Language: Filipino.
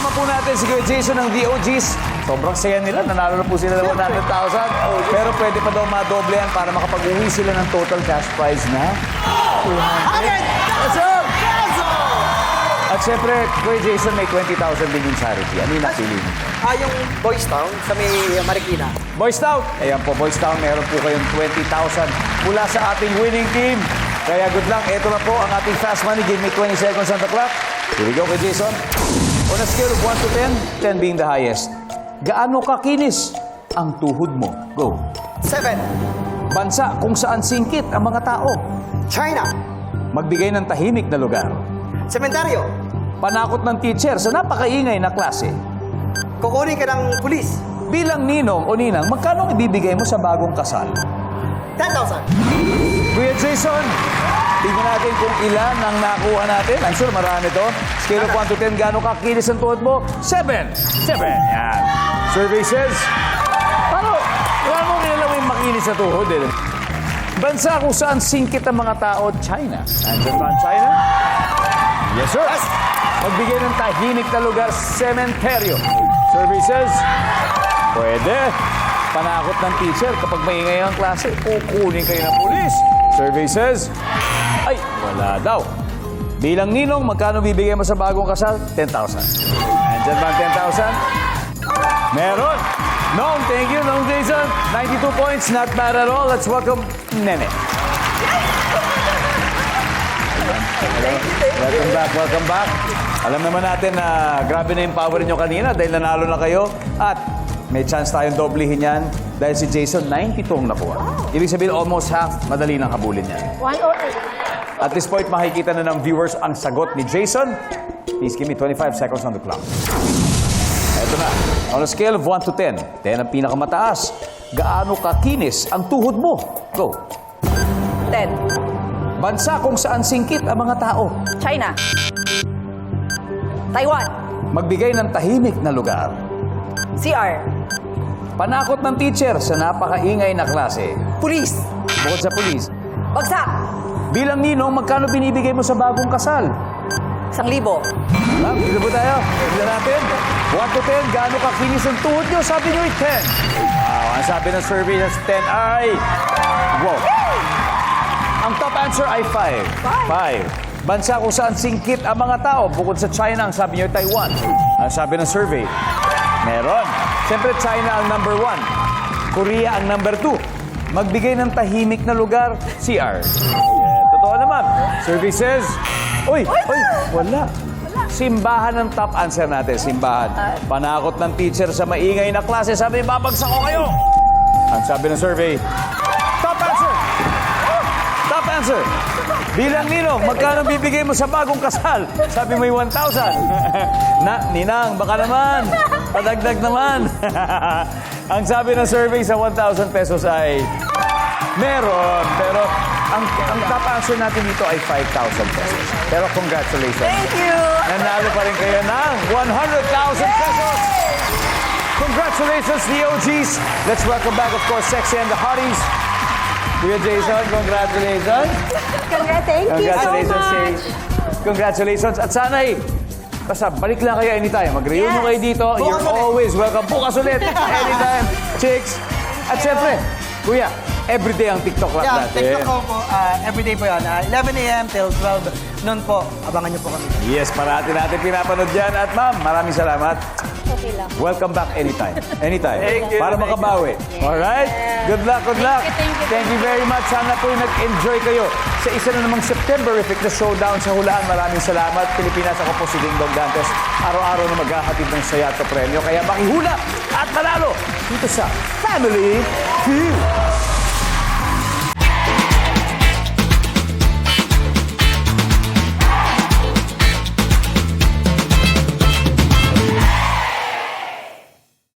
Kasama po natin si Kuya Jason ng DOGs. Sobrang saya nila. Nanalo na po sila ng 100,000. Pero pwede pa daw madoble yan para makapag-uwi sila ng total cash prize na 200,000. What's up? At syempre, Kuya Jason, may 20,000 din yung charity. Ano yung napili mo? Ah, yung Boys Town sa may Marikina. Boys Town. Ayan po, Boys Town, meron po kayong 20,000 mula sa ating winning team. Kaya good luck. Ito na po ang ating fast money. Give me 20 seconds on the clock. Here we go kay Jason. On a scale of 1 to 10, 10 being the highest. Gaano kakinis ang tuhod mo? Go. Seven. Bansa kung saan singkit ang mga tao. China. Magbigay ng tahimik na lugar. Sementeryo. Panakot ng teacher sa napakaingay na klase. Kukunin ka ng pulis. Bilang ninong o ninang, magkano ibibigay mo sa bagong kasal? 10,000. Kuya Jason, tingnan natin kung ilan ang nakuha natin. I'm sure marami to. Scale of 1 to 10, gaano kakinis ang tuhod mo? 7. 7. Yan. Survey says, paano? Wala mo nilalang yung makinis sa tuhod eh. Bansa kung saan singkit ang mga tao, China. Nandiyan ba ang China? Yes, sir. Magbigay ng tahimik na lugar, sementeryo. Survey says, pwede. Panakot ng teacher kapag maingay ang klase, kukunin kayo ng pulis. Survey says, ay, wala daw. Bilang ninong, magkano bibigay mo sa bagong kasal? 10,000. Nandyan ba ang 10,000? Meron. Nong, thank you, Nong Jason. 92 points, not bad at all. Let's welcome Nene. Welcome back, welcome back. Alam naman natin na grabe na yung power niyo kanina dahil nanalo na kayo. At may chance tayong doblehin yan dahil si Jason 92 ang nakuha. Ibig sabihin almost half, madali nang habulin yan. 108. At this point, makikita na ng viewers ang sagot ni Jason. Please give me 25 seconds on the clock. Eto na. On a scale of 1 to 10, 10 ang pinakamataas. Gaano kakinis ang tuhod mo? Go. 10. Bansa kung saan singkit ang mga tao. China. Taiwan. Magbigay ng tahimik na lugar. CR. Panakot ng teacher sa napakaingay na klase. Pulis. Bukod sa pulis. Bagsak. Bilang ninong, magkano binibigay mo sa bagong kasal? Isang libo. Ma'am, dito po tayo. Tignan natin. 1 to 10, gaano kakinis ang tuhod nyo? Sabi nyo ay 10. Wow, ang sabi ng survey is 10 ay... Wow. Ang top answer ay 5. 5. Bansa kung saan singkit ang mga tao. Bukod sa China, ang sabi ay Taiwan. Ang sabi ng survey, meron. Siyempre, China ang number 1. Korea ang number 2. Magbigay ng tahimik na lugar, CR. Yeah, totoo naman. Survey says, Uy, uy, wala. Simbahan ang top answer natin, simbahan. Panakot ng teacher sa maingay na klase, sabi, babagsak ko kayo. Ang sabi ng survey, top answer. Top answer. Bilang ninong, magkano bibigay mo sa bagong kasal? Sabi mo yung 1,000. Na, ninang, baka naman. Padagdag naman. ang sabi ng survey sa 1,000 pesos ay meron. Pero ang, ang top answer natin dito ay 5,000 pesos. Pero congratulations. Thank you. Nanalo pa rin kayo ng 100,000 pesos. Congratulations, DOGs. Let's welcome back, of course, Sexy and the Hotties. Kuya Jason, congratulations. Congrats. Thank you so much. Congratulations. At sana eh, basta balik lang kayo anytime. Mag-reunion Yes. kayo dito. You're Bukas ulit. always welcome. Bukas ulit. anytime. Chicks. At syempre, Kuya, everyday ang TikTok rap Yeah, natin. TikTok ko po. ah, everyday po yan. Ah, 11 a.m. till 12 noon po. Abangan niyo po kami. Yes, parati natin pinapanood yan. At ma'am, maraming salamat. Okay lang. Welcome back anytime. Anytime. Thank you, Para thank makabawi. Alright? Good luck, good luck. you, thank you, Thank you very much. Sana po nag-enjoy kayo sa isa na namang Septemberific na showdown sa hulaan. Maraming salamat. Pilipinas, ako po si Ding Dong Dantes. Araw-araw na maghahatid ng saya at premyo. Kaya makihula at manalo dito sa Family Feud.